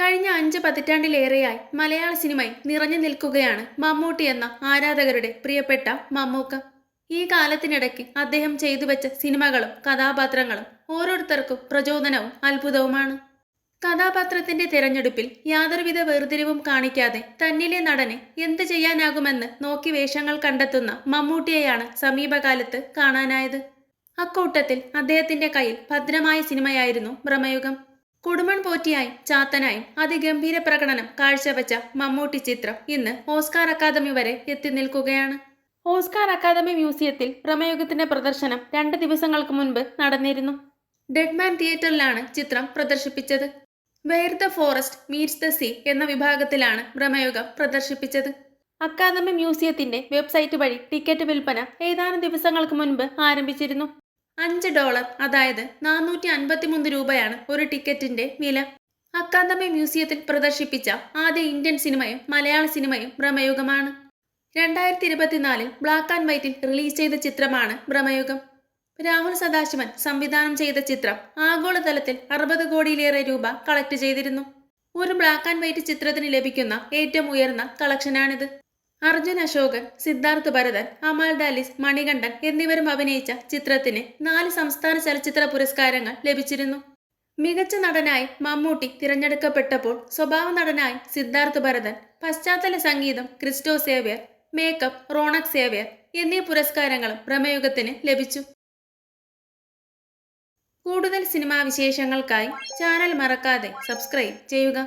കഴിഞ്ഞ അഞ്ച് പതിറ്റാണ്ടിലേറെയായി മലയാള സിനിമയിൽ നിറഞ്ഞു നിൽക്കുകയാണ് മമ്മൂട്ടി എന്ന ആരാധകരുടെ പ്രിയപ്പെട്ട മമ്മൂക്ക. ഈ കാലത്തിനിടയ്ക്ക് അദ്ദേഹം ചെയ്തു വെച്ച സിനിമകളും കഥാപാത്രങ്ങളും ഓരോരുത്തർക്കും പ്രചോദനവും അത്ഭുതവുമാണ്. കഥാപാത്രത്തിന്റെ തിരഞ്ഞെടുപ്പിൽ യാതൊരുവിധ വേർതിരിവും കാണിക്കാതെ തന്നിലെ നടനെ എന്ത് ചെയ്യാനാകുമെന്ന് നോക്കി വേഷങ്ങൾ കണ്ടെത്തുന്ന മമ്മൂട്ടിയെയാണ് സമീപകാലത്ത് കാണാനായത്. അക്കൂട്ടത്തിൽ അദ്ദേഹത്തിന്റെ കയ്യിൽ ഭദ്രമായ സിനിമയായിരുന്നു ഭ്രമയുഗം കുടുംബൻ പോറ്റിയായി ചാത്തനായും. അതിഗംഭീര പ്രകടനം കാഴ്ചവെച്ച മമ്മൂട്ടി ചിത്രം ഇന്ന് ഓസ്കാർ അക്കാദമി വരെ എത്തി നിൽക്കുകയാണ്. ഓസ്കാർ അക്കാദമി മ്യൂസിയത്തിൽ പ്രമേയുഗത്തിന്റെ പ്രദർശനം രണ്ട് ദിവസങ്ങൾക്ക് മുൻപ് നടന്നിരുന്നു. ഡെഡ്മാൻ തിയേറ്ററിലാണ് ചിത്രം പ്രദർശിപ്പിച്ചത്. Where the forest meets the sea എന്ന വിഭാഗത്തിലാണ് ഭ്രമയുഗം പ്രദർശിപ്പിച്ചത്. അക്കാദമി മ്യൂസിയത്തിന്റെ വെബ്സൈറ്റ് വഴി ടിക്കറ്റ് വിൽപ്പന ഏതാനും ദിവസങ്ങൾക്ക് മുൻപ് ആരംഭിച്ചിരുന്നു. അഞ്ച് ഡോളർ അതായത് നാനൂറ്റി അൻപത്തിമൂന്ന് രൂപയാണ് ഒരു ടിക്കറ്റിന്റെ വില. അക്കാദമി മ്യൂസിയത്തിൽ പ്രദർശിപ്പിച്ച ആദ്യ ഇന്ത്യൻ സിനിമയും മലയാള സിനിമയും ഭ്രമയുഗമാണ് രണ്ടായിരത്തി ഇരുപത്തിനാലിൽ ബ്ലാക്ക് ആൻഡ് വൈറ്റിൽ റിലീസ് ചെയ്ത ചിത്രമാണ് ഭ്രമയുഗം രാഹുൽ സദാശിവൻ സംവിധാനം ചെയ്ത ചിത്രം ആഗോളതലത്തിൽ അറുപത് കോടിയിലേറെ രൂപ കളക്ട് ചെയ്തിരുന്നു. ഒരു ബ്ലാക്ക് ആൻഡ് വൈറ്റ് ചിത്രത്തിന് ലഭിക്കുന്ന ഏറ്റവും ഉയർന്ന കളക്ഷനാണിത്. അർജുൻ അശോകൻ സിദ്ധാർത്ഥ് ഭരതൻ അമൽ ഡാലിസ് മണികണ്ഠൻ എന്നിവരും അഭിനയിച്ച ചിത്രത്തിന് നാല് സംസ്ഥാന ചലച്ചിത്ര പുരസ്കാരങ്ങൾ ലഭിച്ചിരുന്നു. മികച്ച നടനായി മമ്മൂട്ടി തിരഞ്ഞെടുക്കപ്പെട്ടപ്പോൾ സ്വഭാവ നടനായി സിദ്ധാർത്ഥ് ഭരതൻ പശ്ചാത്തല സംഗീതം ക്രിസ്റ്റോ സേവ്യർ മേക്കപ്പ് റോണക് സേവ്യർ എന്നീ പുരസ്കാരങ്ങളും പ്രമേയുഗത്തിന് ലഭിച്ചു. കൂടുതൽ സിനിമാ വിശേഷങ്ങൾക്കായി ചാനൽ മറക്കാതെ സബ്സ്ക്രൈബ് ചെയ്യുക.